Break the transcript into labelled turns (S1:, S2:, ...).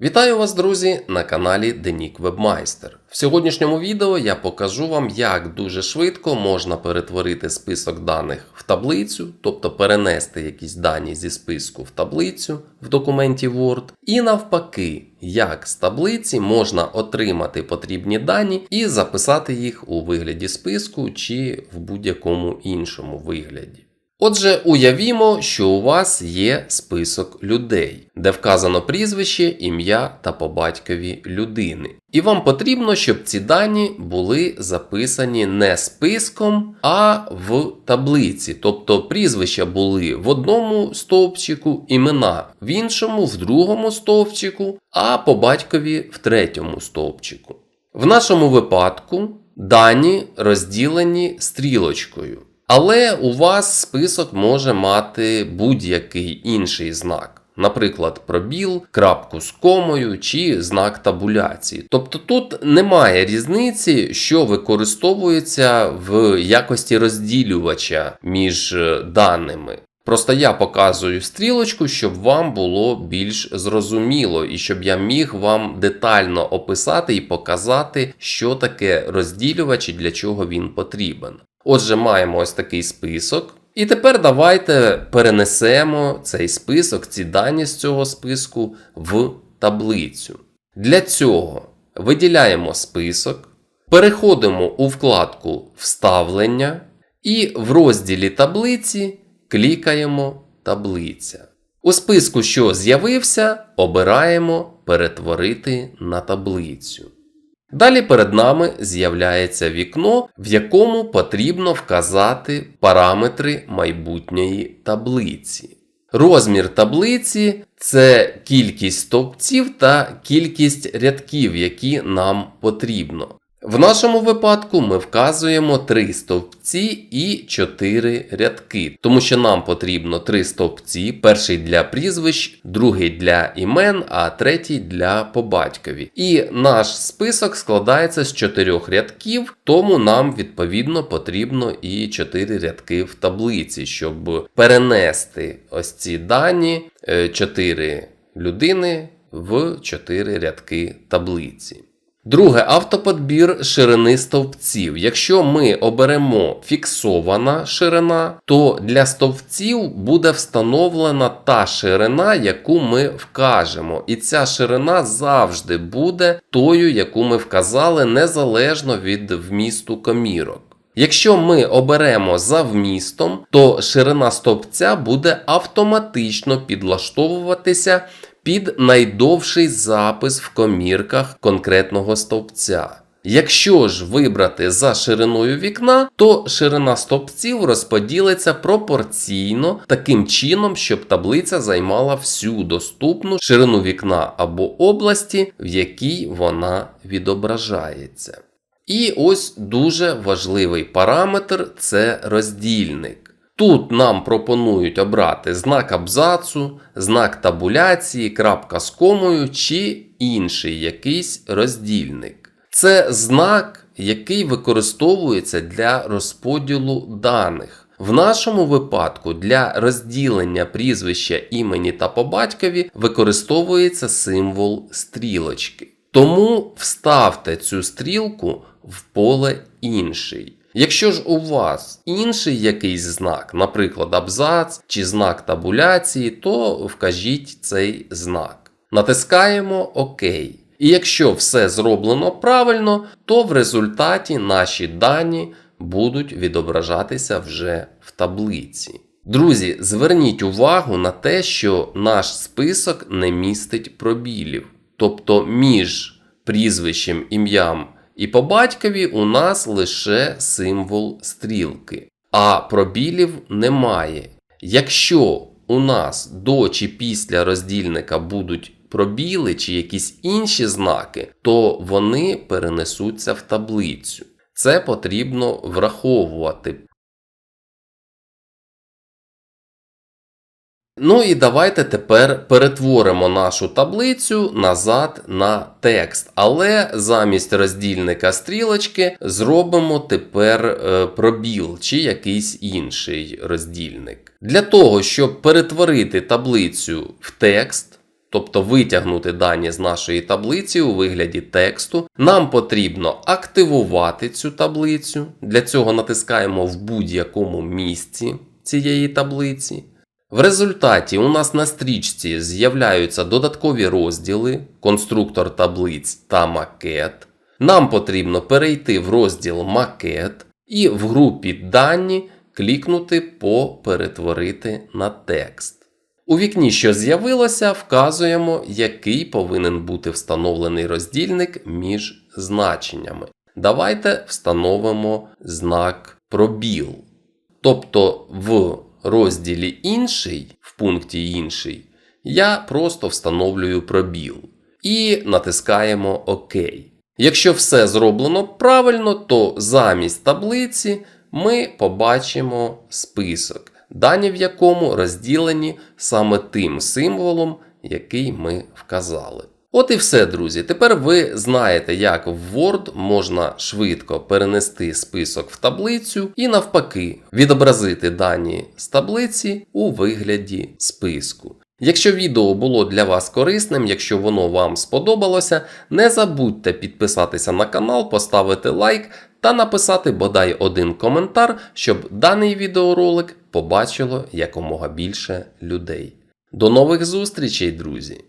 S1: Вітаю вас, друзі, на каналі Денік Вебмайстер. В сьогоднішньому відео я покажу вам, як дуже швидко можна перетворити список даних в таблицю, тобто перенести якісь дані зі списку в таблицю в документі Word, і навпаки, як з таблиці можна отримати потрібні дані і записати їх у вигляді списку чи в будь-якому іншому вигляді. Отже, уявімо, що у вас є список людей, де вказано прізвище, ім'я та по батькові людини. І вам потрібно, щоб ці дані були записані не списком, а в таблиці. Тобто прізвища були в одному стовпчику, імена в іншому, в другому стовпчику, а по батькові в третьому стовпчику. В нашому випадку дані розділені стрілочкою. Але у вас список може мати будь-який інший знак, наприклад, пробіл, крапку з комою чи знак табуляції. Тобто тут немає різниці, що використовується в якості розділювача між е, даними. Просто я показую стрілочку, щоб вам було більш зрозуміло, і щоб я міг вам детально описати і показати, що таке розділювач і для чого він потрібен. Отже, маємо ось такий список. І тепер давайте перенесемо цей список, ці дані з цього списку в таблицю. Для цього виділяємо список, переходимо у вкладку Вставлення і в розділі таблиці клікаємо Таблиця. У списку, що з'явився, обираємо Перетворити на таблицю. Далі перед нами з'являється вікно, в якому потрібно вказати параметри майбутньої таблиці. Розмір таблиці це кількість стовпців та кількість рядків, які нам потрібно. В нашому випадку ми вказуємо 3 стовпці і 4 рядки, тому що нам потрібно 3 стовпці: перший для прізвищ, другий для імен, а третій для по батькові. І наш список складається з 4 рядків, тому нам відповідно потрібно і 4 рядки в таблиці, щоб перенести ось ці дані 4 людини в 4 рядки таблиці. Друге, автоподбір ширини стовпців. Якщо ми оберемо фіксована ширина, то для стовпців буде встановлена та ширина, яку ми вкажемо. І ця ширина завжди буде тою, яку ми вказали, незалежно від вмісту комірок. Якщо ми оберемо за вмістом, то ширина стовпця буде автоматично підлаштовуватися під найдовший запис в комірках конкретного стовпця. Якщо ж вибрати за шириною вікна, то ширина стовпців розподілиться пропорційно таким чином, щоб таблиця займала всю доступну ширину вікна або області, в якій вона відображається. І ось дуже важливий параметр це роздільник. Тут нам пропонують обрати знак абзацу, знак табуляції, крапка з комою чи інший якийсь роздільник. Це знак, який використовується для розподілу даних. В нашому випадку для розділення прізвища імені та по батькові використовується символ стрілочки. Тому вставте цю стрілку в поле інший. Якщо ж у вас інший якийсь знак, наприклад, абзац чи знак табуляції, то вкажіть цей знак. Натискаємо ОК. І якщо все зроблено правильно, то в результаті наші дані будуть відображатися вже в таблиці. Друзі, зверніть увагу на те, що наш список не містить пробілів. Тобто між прізвищем, ім'ям і по батькові у нас лише символ стрілки, а пробілів немає. Якщо у нас до чи після роздільника будуть пробіли чи якісь інші знаки, то вони перенесуться в таблицю. Це потрібно враховувати. Ну і давайте тепер перетворимо нашу таблицю назад на текст. Але замість роздільника стрілочки зробимо тепер е, пробіл чи якийсь інший роздільник. Для того, щоб перетворити таблицю в текст, тобто витягнути дані з нашої таблиці у вигляді тексту, нам потрібно активувати цю таблицю. Для цього натискаємо в будь-якому місці цієї таблиці. В результаті у нас на стрічці з'являються додаткові розділи, конструктор таблиць та макет. Нам потрібно перейти в розділ макет і в групі дані клікнути по перетворити на текст. У вікні, що з'явилося, вказуємо, який повинен бути встановлений роздільник між значеннями. Давайте встановимо знак пробіл. Тобто в розділі інший, в пункті інший, я просто встановлюю пробіл і натискаємо ОК. Якщо все зроблено правильно, то замість таблиці ми побачимо список, дані в якому розділені саме тим символом, який ми вказали. От і все, друзі. Тепер ви знаєте, як в Word можна швидко перенести список в таблицю і навпаки відобразити дані з таблиці у вигляді списку. Якщо відео було для вас корисним, якщо воно вам сподобалося, не забудьте підписатися на канал, поставити лайк та написати бодай один коментар, щоб даний відеоролик побачило якомога більше людей. До нових зустрічей, друзі!